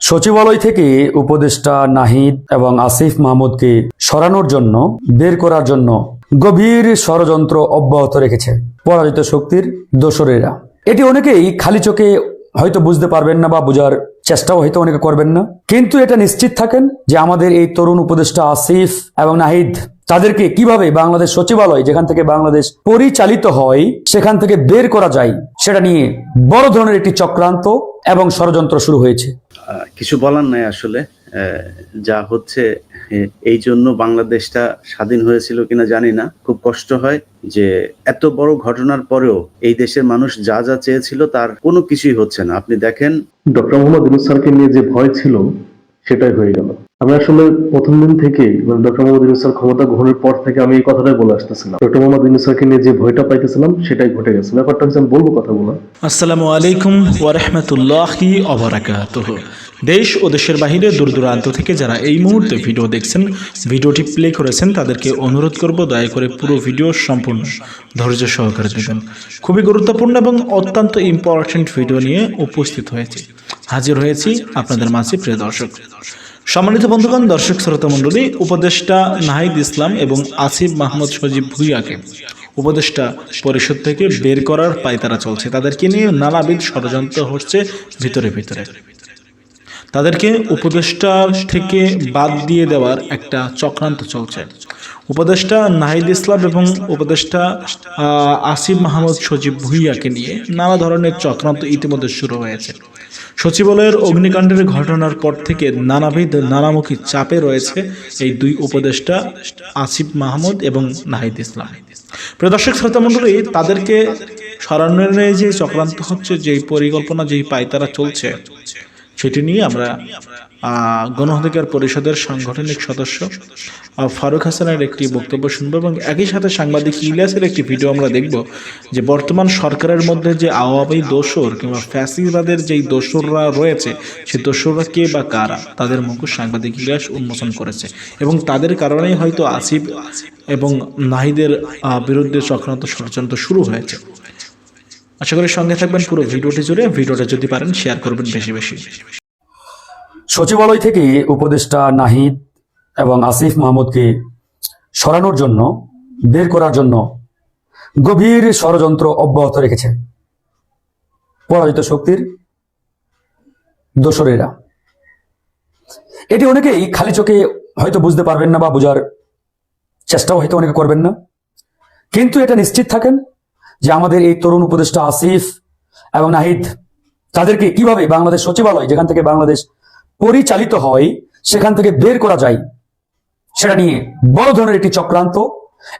সচিবালয় থেকে উপদেষ্টা নাহিদ এবং আসিফ মাহমুদকে সরানোর জন্য, বের করার জন্য গভীর ষড়যন্ত্র অব্যাহত রেখেছে পরাজিত শক্তির দোসরেরা। এটি অনেকেই খালি চোখে হয়তো বুঝতে পারবেন না বা বোঝার চেষ্টাও হয়তো অনেকে করবেন না। কিন্তু এটা নিশ্চিত থাকেন যে আমাদের এই তরুণ উপদেষ্টা আসিফ এবং নাহিদ, তাদেরকে কীভাবে বাংলাদেশ সচিবালয়, যেখান থেকে বাংলাদেশ পরিচালিত হয়, সেখান থেকে বের করা যায়, সেটা নিয়ে বড় ধরনের একটি চক্রান্ত এবং ষড়যন্ত্র শুরু হয়েছে। কিছু বলার নাই আসলে। যা হচ্ছে এই জন্য বাংলাদেশটা স্বাধীন হয়েছিল কিনা জানি না। খুব কষ্ট হয় যে এত বড় ঘটনার পরেও এই দেশের মানুষ যা যা চেয়েছিল তার কোনো কিছুই হচ্ছে না। আপনি দেখেন, ডক্টর মোহাম্মদ ইনুসারকে নিয়ে যে ভয় ছিল, সেটাই হয়ে গেল। আমি আসলে প্রথম দিন থেকেই মানে ডক্টর মোহাম্মদ ইউনুস ক্ষমতা গ্রহণের পর থেকে আমি এই কথাটাই বলে আসতেছিলাম। ডক্টর মোহাম্মদ ইউনুস নিয়ে যে ভয়টা পাইতেছিলাম, সেটাই ঘটে গেছে। ব্যাপারটা আমি বলব কথাগুলো আসসালামু আলাইকুম ওয়ারহমতুল্লাহি অবরাকাতুহ দেশ ও দেশের বাহিরে দূর দূরান্ত থেকে যারা এই মুহূর্তে ভিডিও দেখছেন, ভিডিওটি প্লে করেছেন, তাদেরকে অনুরোধ করব দয়া করে পুরো ভিডিও সম্পূর্ণ ধৈর্য সহকারে দেখবেন। খুবই গুরুত্বপূর্ণ এবং অত্যন্ত ইম্পর্ট্যান্ট ভিডিও নিয়ে উপস্থিত হয়েছে। হাজির হয়েছি আপনাদের মাঝে, প্রিয় দর্শক। সম্মানিত বন্ধুগণ, দর্শক শ্রোতা মণ্ডলী, উপদেষ্টা নাহিদ ইসলাম এবং আসিফ মাহমুদ সজীব ভুইয়াকে উপদেষ্টা পরিষদ থেকে বের করার পায়তারা চলছে। তাদেরকে নিয়ে নানাবিধ ষড়যন্ত্র হচ্ছে ভিতরে ভিতরে। তাদেরকে উপদেষ্টা থেকে বাদ দিয়ে দেওয়ার একটা চক্রান্ত চলছে। উপদেষ্টা নাহিদ ইসলাম এবং উপদেষ্টা আসিফ মাহমুদ সজীব ভুইয়াকে নিয়ে নানা ধরনের চক্রান্ত ইতিমধ্যে শুরু হয়েছে। সচিবালয়ের অগ্নিকাণ্ডের ঘটনার পর থেকে নানাবিধ নানামুখী চাপে রয়েছে এই দুই উপদেষ্টা, আসিফ মাহমুদ এবং নাহিদ ইসলাম। প্রদর্শক শ্রোতামণ্ডলী শ্রোতা মণ্ডলী, তাদেরকে সরানোর যে চক্রান্ত হচ্ছে, যেই পরিকল্পনা যেই পায়তারা চলছে, সেটি নিয়ে আমরা আহ, গণ অধিকার পরিষদের সাংগঠনিক সদস্য। ফারুক হাসানের একটি বক্তব্য শুনব এবং একই সাথে সাংবাদিক ইলিয়াসের একটি ভিডিও আমরা দেখব যে বর্তমান সরকারের মধ্যে যে আওয়ামী দোসর কিংবা ফ্যাসিবাদের যেই দোসররা রয়েছে সেই দোসররা কে বা কারা? তাদের মুখোশ সাংবাদিক ইলিয়াস উন্মোচন করেছে এবং তাদের কারণেই হয়তো আসিফ এবং নাহিদের বিরুদ্ধে চক্রান্ত ষড়যন্ত্র শুরু হয়েছে। আশা করি সঙ্গে থাকবেন পুরো ভিডিওটি জুড়ে। ভিডিওটা যদি পারেন শেয়ার করবেন বেশি বেশি। সচিবালয় থেকে উপদেষ্টা নাহিদ এবং আসিফ মাহমুদকে সরানোর জন্য, বের করার জন্য গভীর ষড়যন্ত্র অব্যাহত রেখেছে। পরাজিত শক্তির দোসরেরা। এটি অনেকেই খালি চোখে হয়তো বুঝতে পারবেন না বা বোঝার চেষ্টাও হয়তো অনেকে করবেন না। কিন্তু এটা নিশ্চিত থাকেন যে আমাদের এই তরুণ উপদেষ্টা আসিফ এবং নাহিদ, তাদেরকে কীভাবে বাংলাদেশ সচিবালয়, যেখান থেকে বাংলাদেশ পরিচালিত হয়, সেখান থেকে বের করা যায়। সেটা নিয়ে বড় ধরনের একটি চক্রান্ত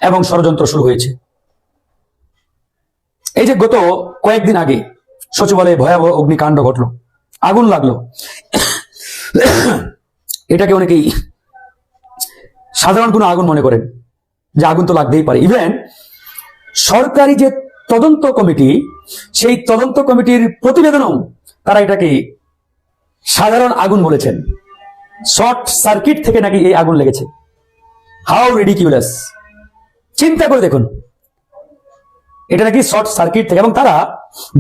এবং ষড়যন্ত্র শুরু হয়েছে। এই যে গত কয়েকদিন আগে সচিবালয়ে ভয়াবহ অগ্নিকাণ্ড ঘটলো। আগুন লাগল। এটাকে অনেকেই সাধারণ কোনো আগুন মনে করেন, যে আগুন তো লাগতেই পারে। ইভেন সরকারি যে তদন্ত কমিটি, সেই তদন্ত কমিটির প্রতিবেদনও তারা এটাকে সাধারণ আগুন বলেছেন। শর্ট সার্কিট থেকে নাকি এই আগুন লেগেছে। How ridiculous. চিন্তা করে দেখুন। এটা নাকি শর্ট সার্কিট থেকে এবং তারা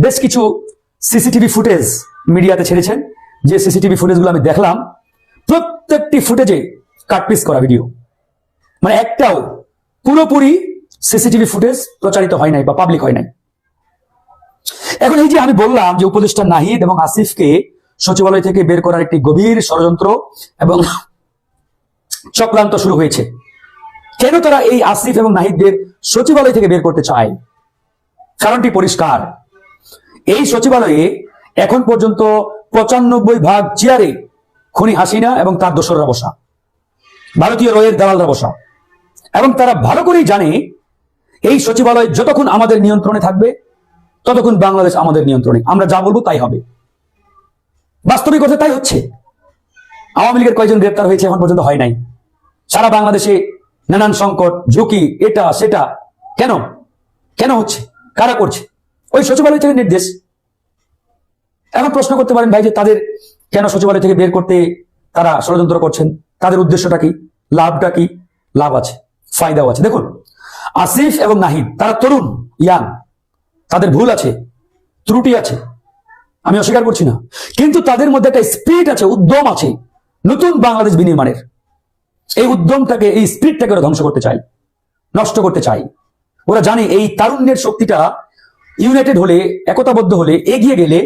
বেশ কিছু সিসিটিভি ফুটেজ মিডিয়াতে ছেড়েছেন। যে সিসিটিভি ফুটেজগুলো আমি দেখলাম, প্রত্যেকটি ফুটেজে কাটপিস করা ভিডিও। মানে একটাও পুরোপুরি সিসিটিভি ফুটেজ প্রচারিত হয় নাই বা পাবলিক হয় নাই। এখন এই যে আমি বললাম যে উপদেষ্টা নাহিদ এবং আসিফকে সচিবালয় থেকে বের করার একটি গভীর ষড়যন্ত্র এবং চক্রান্ত শুরু হয়েছে। কেন তারা এই আসিফ এবং নাহিদদের সচিবালয় থেকে বের করতে চায়? কারণটি পরিষ্কার। এই সচিবালয়ে এখন পর্যন্ত পঁচানব্বই ভাগ চেয়ারে খনি হাসিনা এবং তার দোসররা বসা, ভারতীয় রয়ের দালালরা বসা। এবং তারা ভালো করেই জানে এই সচিবালয় যতক্ষণ আমাদের নিয়ন্ত্রণে থাকবে, ততক্ষণ বাংলাদেশ আমাদের নিয়ন্ত্রণে। আমরা যা বলব তাই হবে। বাস্তবিক অর্থে তাই হচ্ছে। আওয়ামী লীগের কয়েকজন গ্রেপ্তার হয়েছে এখন পর্যন্ত হয় নাই। সারা বাংলাদেশে নানান সংকট, ঝুঁকি, এটা, সেটা। কেন? কেন হচ্ছে? কারা করছে? ওই সচিবালয় থেকে নির্দেশ। এখন প্রশ্ন করতে পারেন ভাই যে তাদের কেন সচিবালয় থেকে বের করতে তারা ষড়যন্ত্র করছেন? তাদের উদ্দেশ্যটা কি? লাভটা কি? লাভ আছে, ফায়দাও আছে। দেখুন, আসিফ এবং নাহিদ, তারা তরুণ, ইয়াং। তাদের ভুল আছে, ত্রুটি আছে। আমি অস্বীকার করছি না। কিন্তু তাদের মধ্যে একটা স্পিরিট আছে, উদ্যম আছে, নতুন বাংলাদেশ বিনির্মাণের। এই উদ্যমটাকে, এই স্পিরিটটাকে ওরা ধ্বংস করতে চাই নষ্ট করতে চাই ওরা জানে এই তারুণ্যের শক্তিটা ইউনাইটেড হলে, একতাবদ্ধ হলে, এগিয়ে গেলে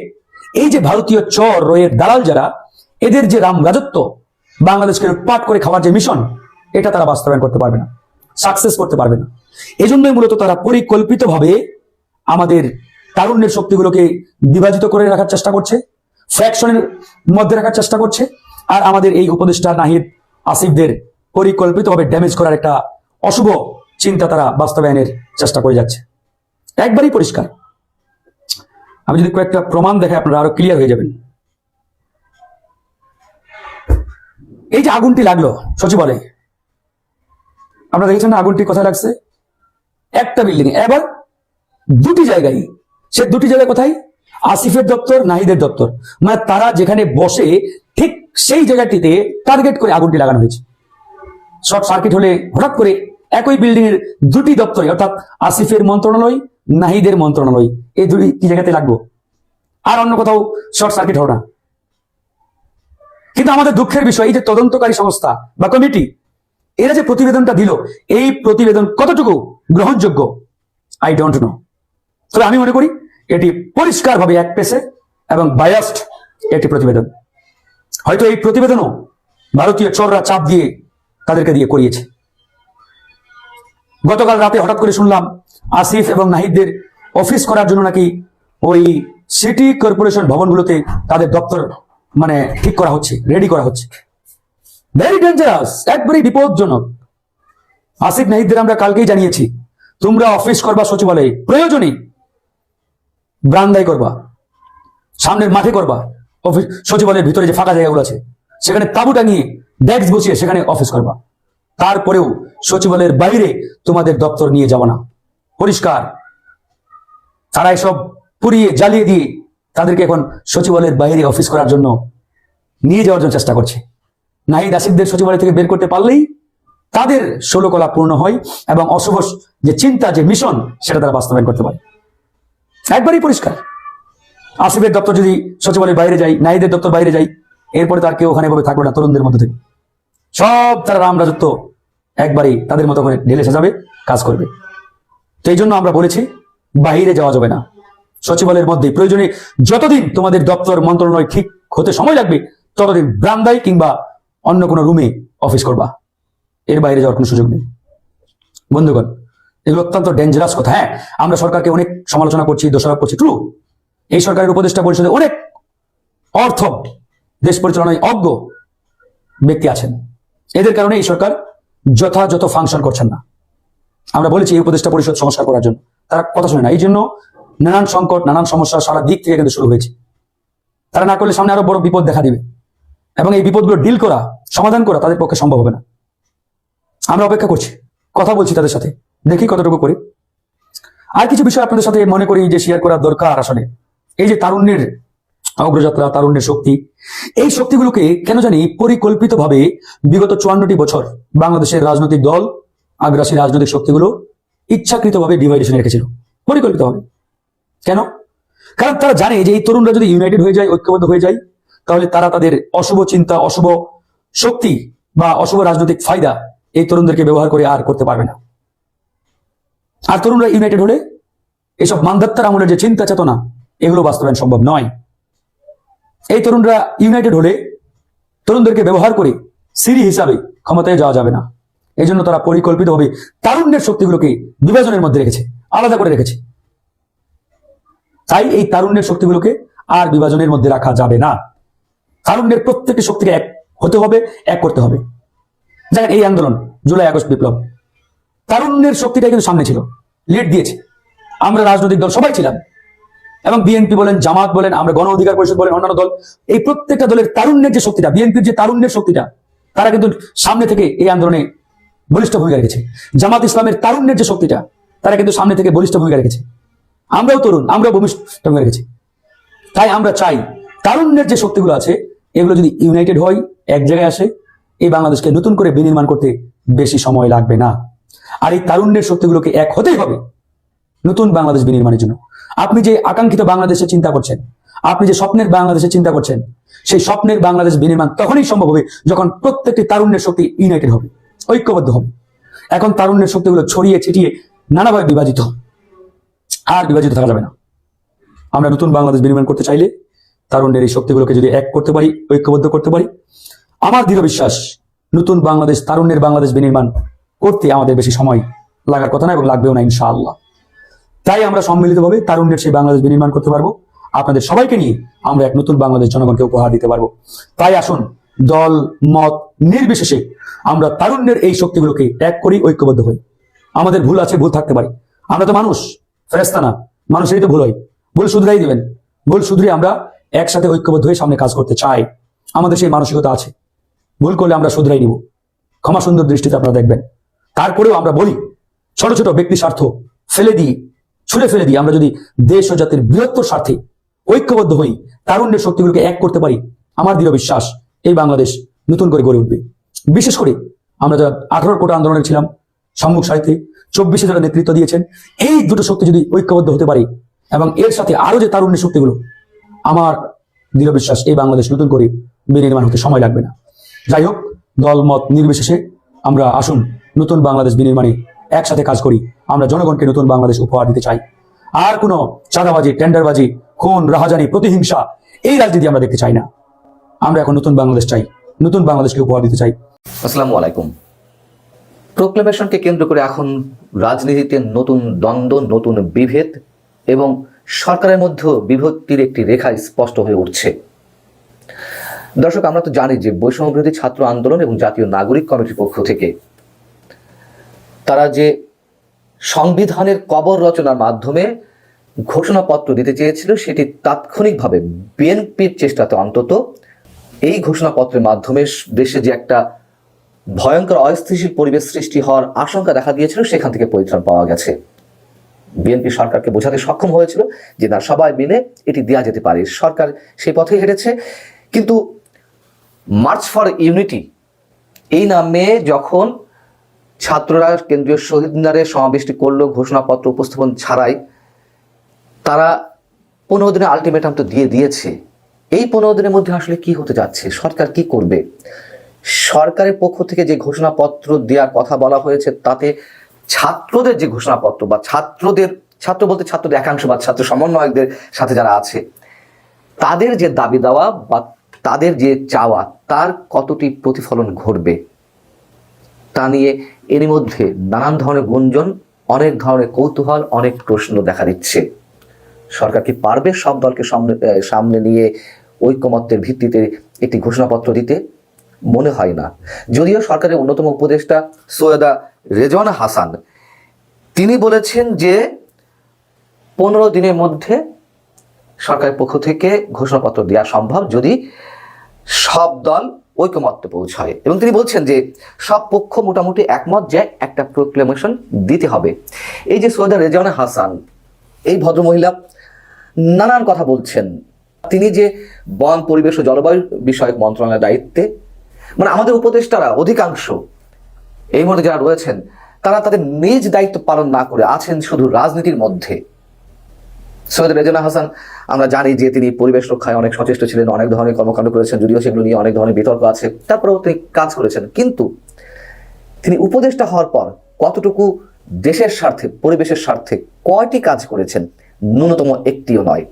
এই যে ভারতীয় চর, রয়ের দালাল যারা, এদের যে রাম রাজত্ব, বাংলাদেশকে লুটপাট করে খাওয়ার যে মিশন এটা তারা বাস্তবায়ন করতে পারবে না সাকসেস করতে পারবে না। এজন্যই মূলত তারা পরিকল্পিতভাবে আমাদের তারুণ্যের শক্তিগুলোকে বিভাজিত করে রাখার চেষ্টা করছে ফ্র্যাকশনের মধ্যে রাখার চেষ্টা করছে, আর আমাদের এই উপদেষ্টা নাহিদ আসিফদের পরিকল্পিতভাবে ড্যামেজ করার একটা অশুভ চিন্তা তারা বাস্তবায়নের চেষ্টা করে যাচ্ছে। একবারই পরিষ্কার। আমি যদি কয়েকটা প্রমাণ দেখে আপনারা আরও ক্লিয়ার হয়ে যাবেন। এই যে আগুনটি লাগল, সচিবালয়ে। আপনারা দেখেছেন আগুনটি কোথায় লাগছে? একটা বিল্ডিং এবার দুটি জায়গায় সে দুটি জায়গায় কোথায়? আসিফের দপ্তর, নাহিদের দপ্তর। মানে তারা যেখানে বসে ঠিক সেই জায়গাটিতে টার্গেট করে আগুনটি লাগানো হয়েছে। শর্ট সার্কিট হলে হঠাৎ করে একই বিল্ডিং এর দুটি দপ্তরে অর্থাৎ আসিফের মন্ত্রণালয়, নাহিদের মন্ত্রণালয়, এই দুটি কি জায়গাতে লাগবো? আর অন্য কোথাও শর্ট সার্কিট হবে না। কিন্তু আমাদের দুঃখের বিষয়, এই যে তদন্তকারী সংস্থা বা কমিটি এরা যে প্রতিবেদনটা দিল, এই প্রতিবেদন কতটুকু গ্রহণযোগ্য? আই ডোন্ট নো তবে আমি মনে করি এটি পরিষ্কারভাবে এক পেশে এবং বায়াস্ট একটি প্রতিবেদন। হয়তো এই প্রতিবেদনও ভারতীয় চোররা চাপ দিয়ে তাদেরকে দিয়ে করিয়েছে। গতকাল রাতে হঠাৎ করে শুনলাম আসিফ এবং নাহিদদের অফিস করার জন্য নাকি ওই সিটি কর্পোরেশন ভবনগুলোতে তাদের দপ্তর মানে ঠিক করা হচ্ছে রেডি করা হচ্ছে। ভেরি ডেঞ্জারাস একবারই বিপদজনক আসিফ, নাহিদদের আমরা কালকেই জানিয়েছি, তোমরা অফিস করবা সচিবালয়ে প্রয়োজনে ব্রান্দাই করবা। সামনের মাঠে করবা। অফিস সচিবালয়ের ভিতরে যে ফাঁকা জায়গাগুলো আছে, সেখানে তাবু টাঙিয়ে ডেস্ক বসিয়ে সেখানে অফিস করবা। তারপরেও সচিবালয়ের বাইরে তোমাদের দপ্তর নিয়ে যাব না। পরিষ্কার। তারা এসব পুড়িয়ে জ্বালিয়ে দিয়ে তাদেরকে এখন সচিবালয়ের বাইরে অফিস করার জন্য নিয়ে যাওয়ার জন্য চেষ্টা করছে। নাহিদ আসিফদের সচিবালয় থেকে বের করতে পারলেই তাদের ষোলকলা পূর্ণ হয় এবং অশুভ যে চিন্তা, যে মিশন, সেটা তারা বাস্তবায়ন করতে পারে। একবারই পরিষ্কার। আসিফের দপ্তর যদি সচিবালয়ের বাইরে যায় নাহিদের দপ্তর বাইরে যায় এরপরে তার কেউ ওখানে ভাবে থাকবে না, তরুণদের মধ্যে থেকে। সব তারা রাম রাজত্ব একবারই তাদের মতো করে ঢেলে সাজাবে, কাজ করবে। তো এই জন্য আমরা বলেছি বাইরে যাওয়া যাবে না। সচিবালয়ের মধ্যে প্রয়োজনে যতদিন তোমাদের দপ্তর মন্ত্রণালয় ঠিক হতে সময় লাগবে, ততদিন ব্রান্দায় কিংবা অন্য কোনো রুমে অফিস করবা। এর বাইরে যাওয়ার কোনো সুযোগ নেই। বন্ধুগণ এগুলো অত্যন্ত ডেঞ্জারাস কথা হ্যাঁ? আমরা সরকারকে অনেক সমালোচনা করছি, দোষারোপ করছি ট্রু এই সরকারের উপদেষ্টা পরিষদে অনেক অর্থ দেশ পরিচালনায় অজ্ঞ ব্যক্তি আছেন। এদের কারণে এই সরকার যথাযথ ফাংশন করছেন না। আমরা বলেছি এই উপদেষ্টা পরিষদ সংস্কার করার জন্য। তারা কথা শুনে না। এই জন্য নানান সংকট, নানান সমস্যা সারা দিক থেকে কিন্তু শুরু হয়েছে। তারা না করলে সামনে আরও বড় বিপদ দেখা দিবে। এবং এই বিপদগুলো ডিল করা, সমাধান করা তাদের পক্ষে সম্ভব হবে না। আমরা অপেক্ষা করছি, কথা বলছি তাদের সাথে। দেখি কতটুকু করি। আর কিছু বিষয় আপনাদের সাথে মনে করি যে শেয়ার করা দরকার আসলে। এই যে তারুণ্যের অগ্রযাত্রা, তারুণ্যের শক্তি, এই শক্তিগুলোকে কেন জানি পরিকল্পিতভাবে বিগত চুয়ান্নটি বছর বাংলাদেশের রাজনৈতিক দল আগ্রাসী রাজনৈতিক শক্তিগুলো ইচ্ছাকৃতভাবে ডিভাইডেশনে রেখেছিল। পরিকল্পিতভাবে। কেন? কারণ তারা জানে যে এই তরুণরা যদি ইউনাইটেড হয়ে যায়, ঐক্যবদ্ধ হয়ে যায়, তাহলে তারা তাদের অশুভ চিন্তা, অশুভ শক্তি বা অশুভ রাজনৈতিক ফায়দা এই তরুণদেরকে ব্যবহার করে আর করতে পারবে না। আর তরুণরা ইউনাইটেড হলে এসব মান্ধাত্তার আমলের যে চিন্তা চেতনা, এগুলো বাস্তবায়ন সম্ভব নয়। এই তরুণরা ইউনাইটেড হলে তরুণদেরকে ব্যবহার করে সিরি হিসাবে ক্ষমতায় যাওয়া যাবে না। এই জন্য তারা পরিকল্পিতভাবে তারুণ্যের শক্তিগুলোকে বিভাজনের মধ্যে রেখেছে, আলাদা করে রেখেছে। তাই এই তারুণ্যের শক্তিগুলোকে আর বিভাজনের মধ্যে রাখা যাবে না। তারুণ্যের প্রত্যেকটি শক্তিকে এক হতে হবে, এক করতে হবে। দেখেন এই আন্দোলন, জুলাই আগস্ট বিপ্লব। তারুণ্যের শক্তিটা কিন্তু সামনে ছিল। লিড দিয়েছে। আমরা রাজনৈতিক দল সবাই ছিলাম। এবং বিএনপি বলেন, জামাত বলেন, আমরা গণ অধিকার পরিষদ বলেন, অন্যান্য দল, এই প্রত্যেকটা দলের তারুণ্যের যে শক্তিটা, বিএনপির যে তারুণ্যের শক্তিটা, তারা কিন্তু সামনে থেকে এই আন্দোলনে বলিষ্ঠ ভূমিকা রেখেছে। জামাত ইসলামের তারুণ্যের যে শক্তিটা, তারা কিন্তু সামনে থেকে বলিষ্ঠ ভূমিকা রেখেছে। আমরাও তরুণ, আমরাও ভূমিষ্ঠ ভূমিকা রেখেছি। তাই আমরা চাই, তারুণ্যের যে শক্তিগুলো আছে, এগুলো যদি ইউনাইটেড হয়, এক জায়গায় আসে, এই বাংলাদেশকে নতুন করে বিনির্মাণ করতে বেশি সময় লাগবে না। আর এই তারুণ্যের শক্তিগুলোকে এক হতেই হবে নতুন বাংলাদেশ বিনির্মাণের জন্য। আপনি যে আকাঙ্ক্ষিত বাংলাদেশে চিন্তা করছেন, আপনি যে স্বপ্নের বাংলাদেশে চিন্তা করছেন, সেই স্বপ্নের বাংলাদেশ বিনির্মাণ তখনই সম্ভব হবে যখন প্রত্যেকটি তারুণ্যের শক্তি ইউনাইটেড হবে, ঐক্যবদ্ধ হবে। এখন তারুণ্যের শক্তিগুলো ছড়িয়ে ছিটিয়ে নানাভাবে বিভাজিত আর বিভাজিত থাকা যাবে না। আমরা নতুন বাংলাদেশ বিনির্মাণ করতে চাইলে তারুণ্যের এই শক্তিগুলোকে যদি এক করতে পারি, ঐক্যবদ্ধ করতে পারি, আমার দৃঢ় বিশ্বাস, নতুন বাংলাদেশ, তারুণ্যের বাংলাদেশ বিনির্মাণ করতে আমাদের বেশি সময় লাগার কথা না এবং লাগবেও না, ইনশাআল্লাহ। তাই আমরা সম্মিলিতভাবে তারুণ্যের সেই বাংলাদেশ বিনির্মাণ করতে পারব। আপনাদের সবাইকে নিয়ে আমরা এক নতুন বাংলাদেশ জনগণকে উপহার দিতে পারব। তাই আসুন, দল, মত নির্বিশেষে আমরা তারুণ্যের এই শক্তিগুলোকে এক করি, ঐক্যবদ্ধ হই। আমাদের ভুল আছে, ভুল থাকতে পারে। আমরা তো মানুষ ফেরেস্তা না, মানুষেরই তো ভুল হয়। ভুল শুধরাই দিবেন। ভুল শুধরে আমরা একসাথে ঐক্যবদ্ধ হয়ে সামনে কাজ করতে চাই। আমাদের সেই মানসিকতা আছে। ভুল করলে আমরা শুধরাই নিব। ক্ষমা সুন্দর দৃষ্টিতে আপনারা দেখবেন। তারপরেও আমরা বলি, ছোট ছোট ব্যক্তি স্বার্থ ফেলে দিই, ছুড়ে ফেলে দিই। আমরা যদি দেশ ও জাতির বৃহত্তর স্বার্থে ঐক্যবদ্ধ হই তারুণ্যের শক্তিগুলোকে এক করতে পারি, আমার দৃঢ় বিশ্বাস এই বাংলাদেশ নতুন করে গড়ে উঠবে। বিশেষ করে আমরা যারা আঠারো কোটা আন্দোলনে ছিলাম, সম্মুখ সাহিত্যে চব্বিশে যারা নেতৃত্ব দিয়েছেন, এই দুটো শক্তি যদি ঐক্যবদ্ধ হতে পারে এবং এর সাথে আরও যে তারুণ্যের শক্তিগুলো, আমার দৃঢ় বিশ্বাস এই বাংলাদেশ নতুন করে বিনির্মাণ হতে সময় লাগবে না। যাই হোক দল মত নির্বিশেষে আমরা আসুন। নতুন বাংলাদেশ বিনির্মাণে একসাথে কাজ করি। আমরা জনগণকে নতুন বাংলাদেশ উপহার দিতে চাই। আর কোনো চাঁদাবাজি, টেন্ডারবাজি, খুন, রাহাজানি, প্রতিহিংসা এই রাজনীতি আমরা দেখতে চাই না। আমরা এখন নতুন বাংলাদেশ চাই, নতুন বাংলাদেশকে উপহার দিতে চাই। আসসালামু আলাইকুম। প্রোক্লেমেশনকে কেন্দ্র করে এখন রাজনীতিতে নতুন দ্বন্দ্ব, নতুন বিভেদ এবং সরকারের মধ্যে বিভক্তির একটি রেখা স্পষ্ট হয়ে উঠছে। দর্শক, আমরা তো জানি যে বৈষম্য বিরোধী ছাত্র আন্দোলন এবং জাতীয় নাগরিক কমিটির পক্ষ থেকে তারা যে সংবিধানের কবর রচনার মাধ্যমে ঘোষণাপত্র দিতে চেয়েছিল, সেটি তাৎক্ষণিকভাবে বিএনপির চেষ্টাতে অন্তত এই ঘোষণাপত্রের মাধ্যমে দেশে যে একটা ভয়ঙ্কর অস্থিতিশীল পরিবেশ সৃষ্টি হওয়ার আশঙ্কা দেখা দিয়েছিল, সেখান থেকে পরিত্রাণ পাওয়া গেছে। বিএনপি সরকারকে বোঝাতে সক্ষম হয়েছিল যে না, সবাই মিলে এটি দেওয়া যেতে পারে। সরকার সেই পথে হেঁটেছে, কিন্তু মার্চ ফর ইউনিটি এই নামে যখন ছাত্ররা কেন্দ্রীয় শহীদ মিনারে সমাবেশটি করল, ঘোষণাপত্র উপস্থাপন ছাড়াই। তারা পনেরো দিনের আলটিমেটাম তো দিয়ে দিয়েছে। এই পনেরো দিনের মধ্যে আসলে কি হতে যাচ্ছে? সরকার কি করবে? সরকারের পক্ষ থেকে যে ঘোষণাপত্র দেওয়ার কথা বলা হয়েছে, তাতে ছাত্রদের যে ঘোষণাপত্র বা ছাত্রদের, ছাত্র বলতে ছাত্রদের একাংশ বা ছাত্র সমন্বয়কদের সাথে যারা আছে, তাদের যে দাবি দেওয়া বা তাদের যে চাওয়া, তার কতটি প্রতিফলন ঘটবে? তা নিয়ে এরই মধ্যে নানান ধরনের গুঞ্জন, অনেক ধরনের কৌতূহল, অনেক প্রশ্ন দেখা দিচ্ছে। সরকার কি পারবে সব দলকে সামনে সামনে নিয়ে ঐক্যমত্যের ভিত্তিতে একটি ঘোষণাপত্র দিতে? মনে হয় না। যদিও সরকারের অন্যতম উপদেষ্টা সৈয়দা রেজওয়ানা হাসান, তিনি বলেছেন যে পনেরো দিনের মধ্যে সরকারের পক্ষ থেকে ঘোষণাপত্র দেওয়া সম্ভব যদি সব দল ঐকমত্যে পৌঁছায়। এবং তিনি বলছেন যে, সব পক্ষ মোটামুটি একমত যে একটা প্রোক্লেমেশন দিতে হবে। এই যে সৈয়দা রেজওয়ানা হাসান, এই ভদ্রমহিলা নানান কথা বলছেন। তিনি যে বন, পরিবেশ ও জলবায়ু বিষয়ক মন্ত্রণালয়ের দায়িত্বে মানে আমাদের উপদেষ্টারা অধিকাংশ এই মুহূর্তে যারা রয়েছেন, তারা তাদের নিজ দায়িত্ব পালন না করে আছেন শুধু রাজনীতির মধ্যে। সৈয়দ রেজানা হাসান, আমরা জানি যে তিনি পরিবেশ রক্ষায় অনেক সচেষ্ট ছিলেন, অনেক ধরনের কর্মকাণ্ড করেছেন, যদিও সেগুলো নিয়ে অনেক ধরনের বিতর্ক আছে। তারপরেও তিনি কাজ করেছেন। কিন্তু তিনি উপদেষ্টা হওয়ার পর কতটুকু দেশের স্বার্থে, পরিবেশের স্বার্থে কয়টি কাজ করেছেন, ন্যূনতম একটিও নয়।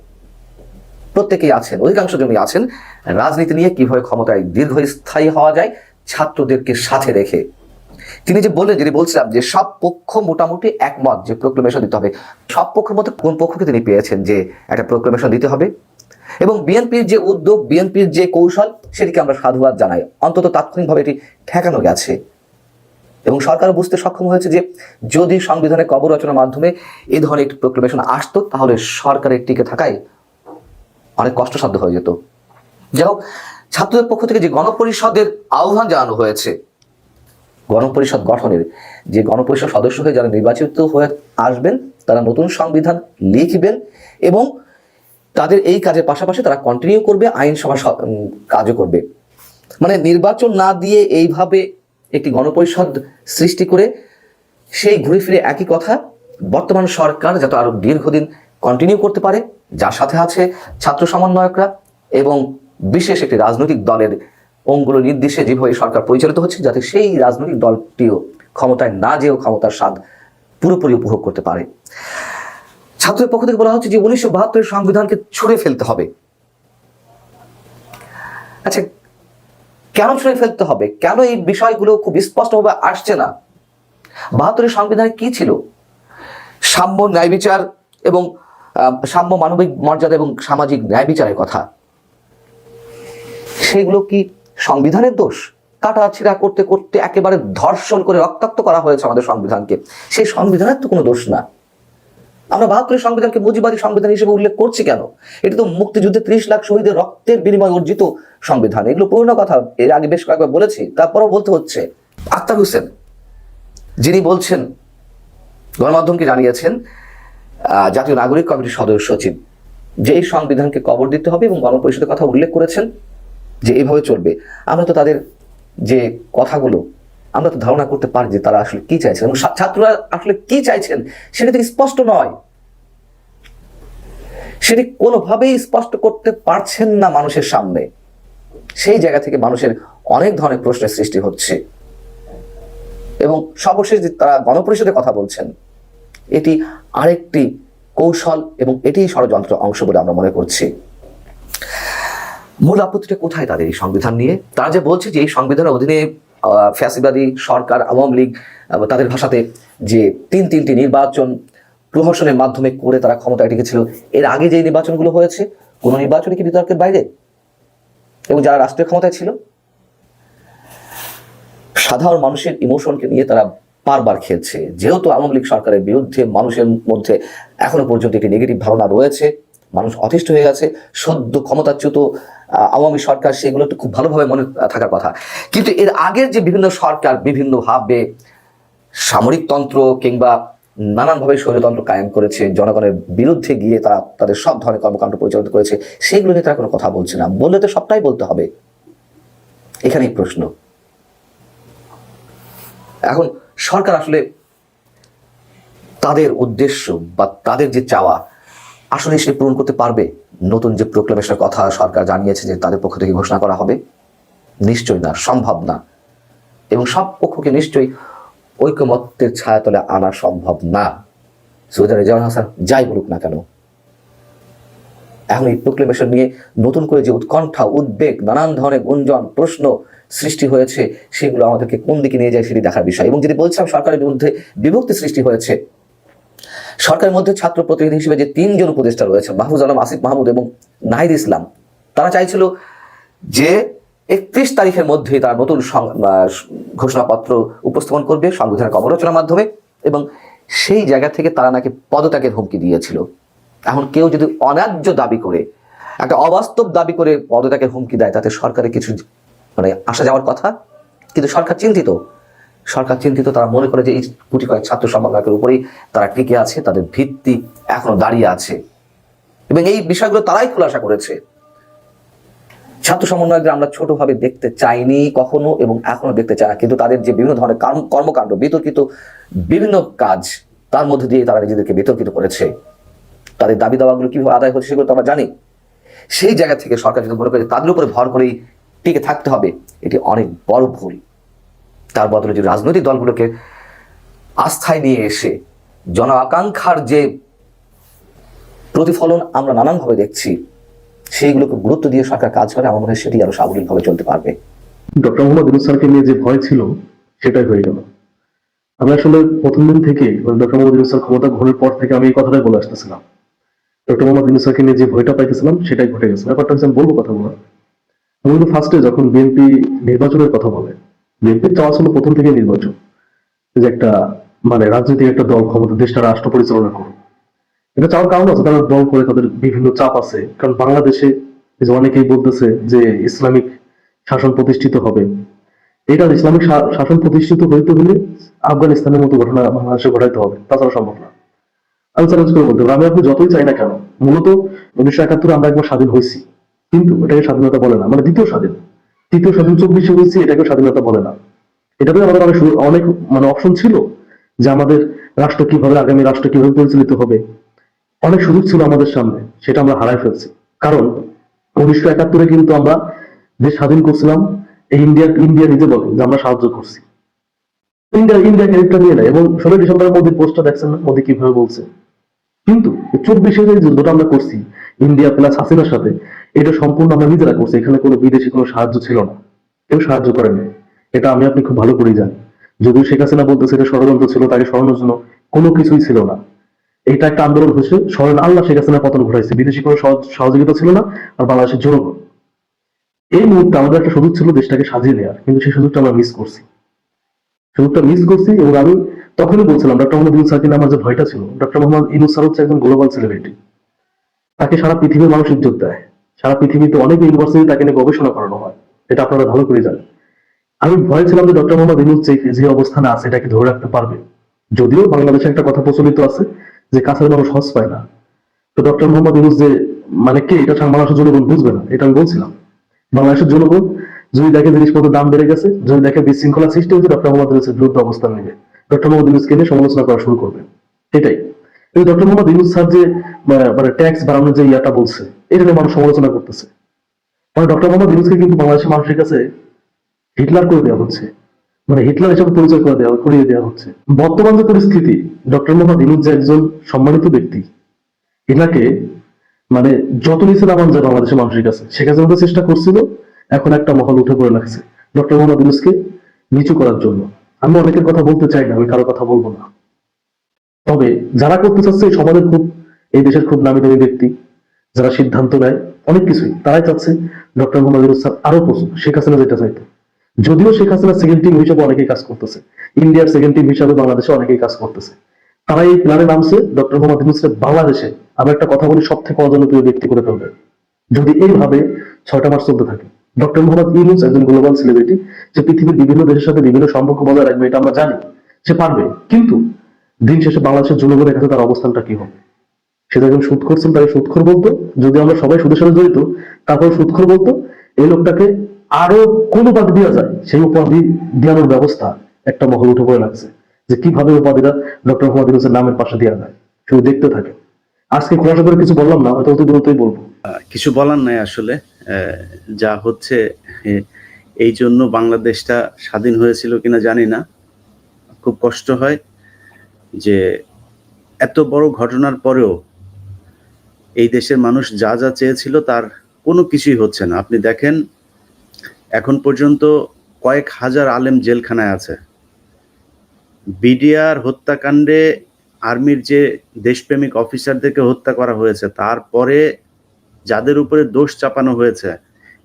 প্রত্যেকেই আছেন, অধিকাংশ জনই আছেন। রাজনীতি নিয়ে কীভাবে ক্ষমতায় দীর্ঘস্থায়ী হওয়া যায়, ছাত্রদেরকে সাথে রেখে তিনি যে বললেন, যিনি বলছিলাম যে সব পক্ষ মোটামুটি একমত যে প্রোক্লেমেশন দিতে হবে। সব পক্ষের মধ্যে কোন পক্ষকে তিনি পেয়েছেন যে একটা প্রোক্লেমেশন দিতে হবে? এবং বিএনপির যে উদ্যোগ, বিএনপির যে কৌশল, সেটিকে আমরা সাধুবাদ জানাই। অন্তত তাৎক্ষণিকভাবে এটি ঠেকানো গেছে। এবং সরকার বুঝতে সক্ষম হয়েছে যে যদি সংবিধানে কবর রচনার মাধ্যমে এই ধরনের একটি প্রোক্লেমেশন আসতো, তাহলে সরকারের টিকে থাকায় অনেক কষ্টসাধ্য হয়ে যেত। যাই হোক, ছাত্রদের পক্ষ থেকে যে গণপরিষদের আহ্বান জানানো হয়েছে গণপরিষদ গঠনের যে গণপরিষদ সদস্য হয়ে যারা নির্বাচিত হয়ে আসবেন, তারা নতুন সংবিধান লিখবেন এবং তাদের এই কাজের পাশাপাশি তারা কন্টিনিউ করবে, আইনসভা কাজও করবে। মানে নির্বাচন না দিয়ে এইভাবে একটি গণপরিষদ সৃষ্টি করে সেই ঘুরে ফিরে একই কথা বর্তমান সরকার যাতে আরও দীর্ঘদিন কন্টিনিউ করতে পারে, যার সাথে আছে ছাত্র সমন্বয়করা এবং বিশেষ একটি রাজনৈতিক দলের অঙ্গুলো নির্দেশে যেভাবে সরকার পরিচালিত হচ্ছে, যাতে সেই রাজনৈতিক দলটিও ক্ষমতায় না যেও ক্ষমতার স্বাদ পুরোপুরি উপভোগ করতে পারে। ছাত্রের পক্ষ থেকে বলা হচ্ছে যে উনিশশো বাহাত্তরের সংবিধানকে ছুড়ে ফেলতে হবে। আচ্ছা কেন ছুঁড়ে ফেলতে হবে? কেন এই বিষয়গুলো খুব স্পষ্টভাবে আসছে না? বাহাত্তরের সংবিধানে কি ছিল? সাম্য ন্যায় বিচার এবং সাম্য মানবিক মর্যাদা এবং সামাজিক ন্যায় বিচারের কথা। সেগুলো কি সংবিধানের দোষ? কাটা ছিঁড়া করতে করতে একেবারে ধর্ষণ করে রক্তাক্ত করা হয়েছে আমাদের সংবিধানকে। সেই সংবিধানের তো কোনো দোষ না। আমরা বাহাত্তরের সংবিধানকে মুজিবাদী সংবিধান হিসেবে উল্লেখ করছি কেন? এটা তো মুক্তিযুদ্ধে ত্রিশ লাখ শহীদের রক্তের বিনিময়ে অর্জিত সংবিধান। এগুলো পুরনো কথা। এর আগে বেশ কয়েকবার বলেছি। তারপরও বলতে হচ্ছে। আক্তার হোসেন, যিনি বলছেন, গণমাধ্যমকে জানিয়েছেন জাতীয় নাগরিক কমিটির সদস্য সচিব, যে এই সংবিধানকে কবর দিতে হবে এবং গণপরিষদের কথা উল্লেখ করেছেন। যে এইভাবে চলবে, আমরা তো তাদের যে কথাগুলো, আমরা তো ধারণা করতে পারি যে তারা আসলে কি চাইছেন এবং ছাত্ররা আসলে কি চাইছেন, সেটা তো স্পষ্ট নয়। সেটি কোনোভাবেই স্পষ্ট করতে পারছেন না মানুষের সামনে। সেই জায়গা থেকে মানুষের অনেক ধরনের প্রশ্নের সৃষ্টি হচ্ছে। এবং সর্বশেষ যে তারা গণপরিষদে কথা বলছেন, এটি আরেকটি কৌশল এবং এটি ষড়যন্ত্র অংশ বলে আমরা মনে করছি। মূল আপত্তিটা কোথায় তাদের এই সংবিধান নিয়ে? তারা যে বলছে যে এই সংবিধানের অধীনে ফ্যাসিবাদী সরকার, আওয়ামী লীগ তাদের ভাষাতে যে তিন তিনটি নির্বাচন প্রহসনের মাধ্যমে করে তারা ক্ষমতায় টিকেছিল এর আগে যে নির্বাচনগুলো হয়েছে, কোন নির্বাচনে কি বিতর্কের বাইরে? এবং যারা রাষ্ট্রীয় ক্ষমতায় ছিল, সাধারণ মানুষের ইমোশনকে নিয়ে তারা বারবার খেলছে। যেহেতু আওয়ামী লীগ সরকারের বিরুদ্ধে মানুষের মধ্যে এখনও পর্যন্ত একটি নেগেটিভ ধারণা রয়েছে, মানুষ অতিষ্ঠ হয়ে গেছে, সদ্য ক্ষমতাচ্যুত আওয়ামী সরকার, সেগুলো তো খুব ভালোভাবে মনে থাকার কথা। কিন্তু এর আগের যে বিভিন্ন সরকার বিভিন্নভাবে সামরিকতন্ত্র কিংবা নানানভাবে স্বৈরতন্ত্র কায়েম করেছে, জনগণের বিরুদ্ধে গিয়ে তারা তাদের সব ধরনের কর্মকাণ্ড পরিচালিত করেছে, সেগুলো নিয়ে তারা কোনো কথা বলছে না। বললে তো সবটাই বলতে হবে। এখানেই প্রশ্ন। এখন সরকার আসলে তাদের উদ্দেশ্য বা তাদের যে চাওয়া, আসলে সে পূরণ করতে পারবে? নতুন যে প্রোক্লেমেশনের কথা সরকার জানিয়েছে যে তাদের পক্ষ থেকে ঘোষণা করা হবে, নিশ্চয়ই না, সম্ভব না। এবং সব পক্ষকে নিশ্চয়ই ঐকমত্যের ছায়াতলে আনা সম্ভব না। সৈয়দ রেজাউল হাসান যাই বলুক না কেন, এখন এই প্রোক্লেমেশন নিয়ে নতুন করে যে উৎকণ্ঠা, উদ্বেগ, নানান ধরনের গুঞ্জন, প্রশ্ন সৃষ্টি হয়েছে, সেগুলো আমাদেরকে কোন দিকে নিয়ে যায় সেটি দেখার বিষয়। এবং যদি বলছিলাম, সরকারের বিরুদ্ধে বিভক্তি সৃষ্টি হয়েছে সরকারের মধ্যে ছাত্র প্রতিনিধি হিসেবে যে তিনজন উপদেষ্টা রয়েছে মাহফুজ আলম, আসিফ মাহমুদ এবং নাহিদ ইসলাম, তারা চাইছিল যে একত্রিশ তারিখের মধ্যেই তারা নতুন ঘোষণাপত্র উপস্থাপন করবে সংবিধানের কবরচনার মাধ্যমে এবং সেই জায়গা থেকে তারা নাকি পদত্যাগের হুমকি দিয়েছিল। এখন কেউ যদি অন্যায্য দাবি করে, একটা অবাস্তব দাবি করে পদত্যাগের হুমকি দেয়, তাতে সরকারের কিছু মানে আসা যাওয়ার কথা। কিন্তু সরকার চিন্তিত। সরকার চিন্তিত, তারা মনে করে যে এই গুটি কয়েক ছাত্র সমন্বয়কের উপরেই তারা টিকে আছে, তাদের ভিত্তি এখনও দাঁড়িয়ে আছে। এবং এই বিষয়গুলো তারাই খোলাসা করেছে। ছাত্র সমন্বয়কদের আমরা ছোটভাবে দেখতে চাইনি কখনো এবং এখনও দেখতে চাই কিন্তু তাদের যে বিভিন্ন ধরনের কর্ম- কর্মকাণ্ড বিতর্কিত বিভিন্ন কাজ, তার মধ্যে দিয়ে তারা নিজেদেরকে বিতর্কিত করেছে। তাদের দাবি দাওয়াগুলো কীভাবে আদায় হচ্ছে সেগুলো তো আমরা জানি। সেই জায়গা থেকে সরকার যদি মনে করে তাদের উপরে ভর করেই টিকে থাকতে হবে, এটি অনেক বড় ভুল। তার বদলে যে রাজনৈতিক দলগুলোকে আস্থায় নিয়ে এসে জন আকাঙ্ক্ষার যে প্রতিফলন আমরা নানানভাবে দেখছি, সেইগুলোকে গুরুত্ব দিয়ে সরকার কাজ করে, আমার মনে হয় সেটি আরও সাবলীলভাবে চলতে পারবে। ডক্টর মোহাম্মদ ইউনুস নিয়ে যে ভয় ছিল, সেটাই হয়ে গেল। আমি আসলে প্রথম দিন থেকে ডক্টর মোহাম্মদ ইউনুস ক্ষমতা গ্রহণের পর থেকে আমি এই কথাটাই বলে আসতেছিলাম। ডক্টর মোহাম্মদ ইউনুস নিয়ে যে ভয়টা পাইতেছিলাম, সেটাই ঘটে গেছে। ব্যাপারটা হচ্ছে আমি বলব কথাগুলো আমি কিন্তু ফার্স্টে যখন বিএনপি নির্বাচনের কথা বলে বিএনপির চাওয়া ছিল প্রথম থেকে নির্বাচন। যে একটা মানে রাজনৈতিক একটা দল ক্ষমতা দেশটা রাষ্ট্র পরিচালনা করুক। এটা চাওয়ার কারণ আছে তারা দল করে তাদের বিভিন্ন চাপ আছে। কারণ বাংলাদেশে যে অনেকেই বলতেছে যে ইসলামিক শাসন প্রতিষ্ঠিত হবে। এটা ইসলামিক শাসন প্রতিষ্ঠিত হইতে হলে আফগানিস্তানের মতো ঘটনা বাংলাদেশে ঘটাইতে হবে। তাছাড়া সম্ভব না। আমি চ্যালেঞ্জ করে বলতে আমি আপনি যতই চাই না কেন, মূলত উনিশশো একাত্তরে আমরা একবার স্বাধীন হয়েছি কিন্তু এটাকে স্বাধীনতা বলে না মানে দ্বিতীয় স্বাধীন। তৃতীয় স্বাধীন চব্বিশে হয়েছি এটাকে স্বাধীনতা বলে না। এটাতে আমাদের অনেক অনেক মানে অপশন ছিল যে আমাদের রাষ্ট্র কীভাবে, আগামী রাষ্ট্র কীভাবে পরিচালিত হবে। অনেক সুযোগ ছিল আমাদের সামনে, সেটা আমরা হারাই ফেলছি। কারণ উনিশশো একাত্তরে কিন্তু আমরা দেশ স্বাধীন করছিলাম ইন্ডিয়া ইন্ডিয়া নিজে বলে যে আমরা সাহায্য করছি। ইন্ডিয়া ইন্ডিয়া ক্যারেক্টার নিয়ে নেয় এবং ষোলোই ডিসেম্বরের মোদীর পোস্টটা দেখছেন না মোদী কীভাবে বলছে। কিন্তু চব্বিশে যে যুদ্ধটা আমরা করছি, ইন্ডিয়া প্লাস হাসিনার সাথে। এটা সম্পূর্ণ আমরা নিজেরা করছি। এখানে কোনো বিদেশি কোনো সাহায্য ছিল না। কেউ সাহায্য করেনি। এটা আমি আপনি খুব ভালো করেই জানি। যদিও শেখ হাসিনা বলতেছে এটা ষড়যন্ত্র ছিল, তাকে সরানোর জন্য কোনো কিছুই ছিল না। এটা একটা আন্দোলন হয়েছে। স্মরণ আল্লাহ শেখ হাসিনা পতন ঘটাইছে। বিদেশি কোনো সহযোগিতা ছিল না আর বাংলাদেশের জনগণ। এই মুহূর্তে আমাদের একটা সুযোগ ছিল দেশটাকে সাজিয়ে নেওয়ার কিন্তু সেই সুযোগটা আমরা মিস করছি। সুযোগটা মিস করছি এবং আমি তখনই বলছিলাম ডক্টর মোহাম্মদ ইউনুস স্যারকে নিয়ে আমার যে ভয়টা ছিল ডক্টর মোহাম্মদ ইউনুস স্যার হচ্ছে একজন গ্লোবাল সেলিব্রিটি তাকে সারা পৃথিবীর মানুষ ইজ্জত দেয়। সারা পৃথিবীতে অনেক ইউনিভার্সিটি তাকে নিয়ে গবেষণা করানো হয়। এটা আপনারা ভালো করে জানেন। আমি ভয় ছিলাম যে ডক্টর মোহাম্মদ ইউনুস যে যে অবস্থানে আছে, এটাকে ধরে রাখতে পারবে। যদিও বাংলাদেশে একটা কথা প্রচলিত আছে যে কাছের মানুষ হজ পায় না। তো ডক্টর মোহাম্মদ ইউনুস যে মানে কে? এটা বাংলাদেশের জনগণ বুঝবে না। এটা আমি বলছিলাম। বাংলাদেশের জনগণ, যদি দেখে জিনিসপত্রের দাম বেড়ে গেছে, যদি দেখে বিশৃঙ্খলা সৃষ্টি হচ্ছে ডক্টর মোহাম্মদ ইউনুসের বিরুদ্ধে অবস্থান নেবে। ডক্টর মোহাম্মদ ইউনুসকে নিয়ে সমালোচনা করা শুরু করবে। এটাই। ডক্টর মোহাম্মদ ইউনুস স্যার যে মানে ট্যাক্স বাড়ানোর যে ইয়াটা বলছে, এটা মানুষ সমালোচনা করতেছে। মানে ডক্টর মোহাম্মদ ইউনুসকে কিন্তু বাংলাদেশের মানুষের কাছে হিটলার করে দেওয়া হচ্ছে। মানে হিটলার হিসেবে পরিচয় করে দেওয়া করিয়ে দেওয়া হচ্ছে। বর্তমান যে পরিস্থিতি ডক্টর মোহাম্মদ ইউনুস যে একজন সম্মানিত ব্যক্তি, এনাকে মানে যত নিচে নামান যায় বাংলাদেশের মানুষের কাছে শেখ হাসিনা চেষ্টা করছিল, এখন একটা মহল উঠে পড়ে লাগছে। ডক্টর মোহাম্মদ ইউনুসকে নিচু করার জন্য। আমি অনেকের কথা বলতে চাই না, আমি কারও কথা বলব না। তবে যারা করতে চাচ্ছে এই সমাজের খুব, এই দেশের খুব নামি দামি ব্যক্তি, যারা সিদ্ধান্ত নেয়, অনেক কিছুই তারাই চাচ্ছে। ডক্টর মোহাম্মদ স্যার আরও পছন্দ শেখ হাসিনা যেটা চাইতো। যদিও শেখ হাসিনা সেকেন্ড টিম হিসেবে অনেকেই কাজ করতেছে। ইন্ডিয়ার সেকেন্ড টিম হিসেবে বাংলাদেশে অনেকেই কাজ করতেছে। তারা এই প্ল্যানে নামছে, ডক্টর মোহাম্মদ ইউনুসকে বাংলাদেশে। আমি একটা কথা বলি সব থেকে অজনপ্রিয় ব্যক্তি করে ফেলবে। যদি এইভাবে ছয়টা মাস চলতে থাকে, ডক্টর মোহাম্মদ ইউনুস একজন গ্লোবাল সেলিব্রিটি যে পৃথিবীর বিভিন্ন দেশের সাথে বিভিন্ন সম্পর্ক বজায় রাখবে, এটা আমরা জানি, সে পারবে। কিন্তু দিন শেষে বাংলাদেশের জনগণের কাছে তার অবস্থানটা কি হবে? সেটা একজন সুদ করছেন তাকে সুদখোর বলতো। যদি আমরা সবাই সুদের সাথে জড়িত, তারপর সুদখোর বলতো, এই লোকটাকে আরও কোন উপাধি দেওয়া যায়, সেই উপাধি দেওয়ানোর ব্যবস্থা একটা মহল উঠে পড়ে লাগছে। যে কীভাবে উপাধিটা ডক্টর মোহাম্মদ ইউনুসের নামের পাশে দেওয়া যায়, শুধু দেখতে থাকে। আজকে খোলাসা করে কিছু বললাম না, হয়তো অতি দ্রুতই বলব। কিছু বলার নাই আসলে। যা হচ্ছে এই জন্য বাংলাদেশটা স্বাধীন হয়েছিল কিনা জানি না। খুব কষ্ট হয়। যে এত বড় ঘটনার পরেও এই দেশের মানুষ যা যা চেয়েছিল তার কোনো কিছুই হচ্ছে না। আপনি দেখেন, এখন পর্যন্ত কয়েক হাজার আলেম জেলখানায় আছে। বিডিআর হত্যাকাণ্ডে আর্মির যে দেশপ্রেমিক অফিসারদেরকে হত্যা করা হয়েছে, তারপরে যাদের উপরে দোষ চাপানো হয়েছে,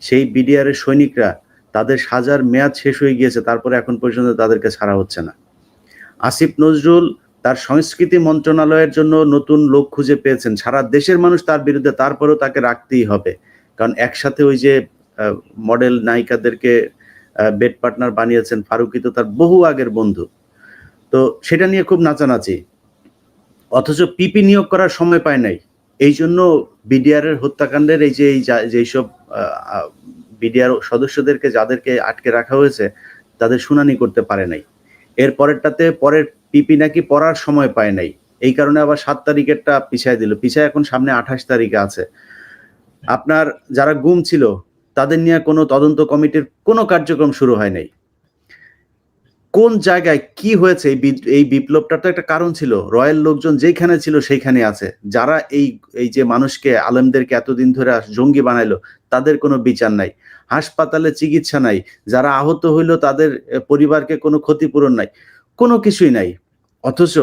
সেই বিডিআর এর সৈনিকরা তাদের সাজার মেয়াদ শেষ হয়ে গিয়েছে, তারপরে এখন পর্যন্ত তাদেরকে ছাড়া হচ্ছে না। আসিফ নজরুল তার সংস্কৃতি মন্ত্রণালয়ের জন্য নতুন লোক খুঁজে পেয়েছেন। সারা দেশের মানুষ তার বিরুদ্ধে, তারপরেও তাকে রাখতেই হবে। কারণ একসাথে ওই যে মডেল নায়িকাদেরকে বেড পার্টনার বানিয়েছেন, ফারুকি তো তার বহু আগের বন্ধু। তো সেটা নিয়ে খুব নাচানাচি। অথচ পিপি নিয়োগ করার সময় পায় নাই। এই জন্য বিডিআর এর হত্যাকাণ্ডের এই যে, এই যা- যেইসব বিডিআর সদস্যদেরকে, যাদেরকে আটকে রাখা হয়েছে, তাদের শুনানি করতে পারে নাই। এর পরেরটাতে, পরের পিপি নাকি পড়ার সময় পায় নাই। এই কারণে আবার সাত তারিখেরটা পিছায় দিল। পিছায় এখন সামনে আঠাশ তারিখে আছে। আপনার যারা গুম ছিল, তাদের নিয়ে কোনো তদন্ত কমিটির কোনো কার্যক্রম শুরু হয় নাই। কোন জায়গায় কি হয়েছে এই এই বিপ্লবটার তো একটা কারণ ছিল। রয়্যাল লোকজন যেখানে ছিল সেইখানে আছে। যারা এই এই যে মানুষকে, আলেমদেরকে এতদিন ধরে জঙ্গি বানাইলো, তাদের কোনো বিচার নাই। হাসপাতালে চিকিৎসা নাই। যারা আহত হইল, তাদের পরিবারকে কোনো ক্ষতিপূরণ নাই। কোনো কিছুই নাই। অথচ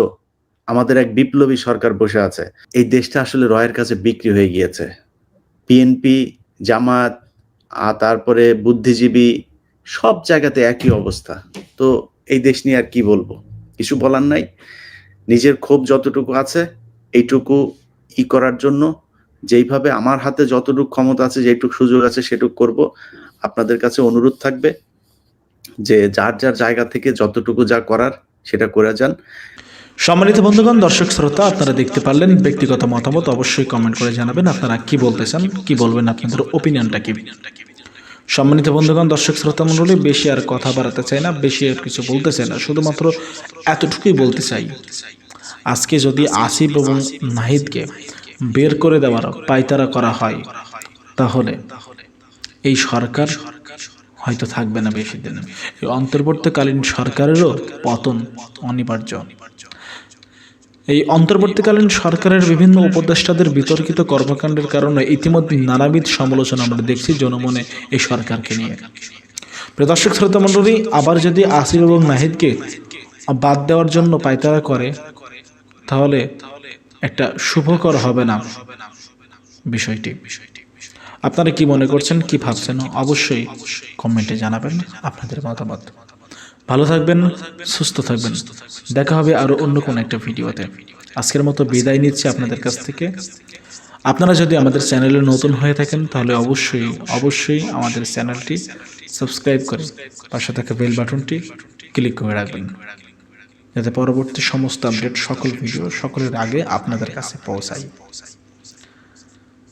আমাদের এক বিপ্লবী সরকার বসে আছে। এই দেশটা আসলে রয়ের কাছে বিক্রি হয়ে গিয়েছে। বিএনপি, জামাত আর তারপরে বুদ্ধিজীবী সব জায়গাতে একই অবস্থা। তো এই দেশ নিয়ে আর কি বলব? কিছু বলার নাই। নিজের ক্ষোভ যতটুকু আছে, এইটুকু ই করার জন্য। যেইভাবে আমার হাতে যতটুকু ক্ষমতা আছে যেটুকু সুযোগ আছে, সেটুকু করব। আপনাদের কাছে অনুরোধ থাকবে যে যার যার জায়গা থেকে যতটুকু যা করার সেটা করে যান। সম্মানিত বন্ধুগণ, দর্শক শ্রোতা, আপনারা দেখতে পারলেন ব্যক্তিগত মতামত, অবশ্যই কমেন্ট করে জানাবেন। আপনারা কি বলতে চান, কি বলবেন, আপনাদের ওপিনিয়নটা কি? সম্মানিত বন্ধুগণ, দর্শক শ্রোতা মণ্ডলী, বেশি আর কথা বাড়াতে চাই না, বেশি আর কিছু বলতে চাই না, শুধুমাত্র এতটুকুই বলতে চাই। আজকে যদি আসিফ এবং নাহিদকে বের করে দেওয়ার পায়তারা করা হয়, তাহলে এই সরকার হয়তো থাকবে না বেশি দিন। অন্তর্বর্তীকালীন সরকারেরও পতন অনিবার্য। এই অন্তর্বর্তীকালীন সরকারের বিভিন্ন উপদেষ্টাদের বিতর্কিত কর্মকাণ্ডের কারণে ইতিমধ্যে নানাবিধ সমালোচনা আমরা দেখছি জনমনে এই সরকারকে নিয়ে। প্রদর্শক শ্রোতা আবার যদি আসিফ এবং নাহিদকে বাদ দেওয়ার জন্য পায়তারা করে, তাহলে একটা শুভকর হবে না বিষয়টি। আপনারা কি মনে করছেন, কি ভাবছেন? অবশ্যই কমেন্টে জানাবেন আপনাদের মতামত। ভালো থাকবেন, সুস্থ থাকবেন। দেখা হবে আরও অন্য কোনো একটা ভিডিওতে। আজকের মতো বিদায় নিচ্ছি আপনাদের কাছ থেকে। আপনারা যদি আমাদের চ্যানেলে নতুন হয়ে থাকেন, তাহলে অবশ্যই অবশ্যই আমাদের চ্যানেলটি সাবস্ক্রাইব করে পাশে থাকা বেল বাটনটি ক্লিক করে রাখবেন। যাতে পরবর্তী সমস্ত আপডেট সকল ভিডিও সকলের আগে আপনাদের কাছে পৌঁছায়।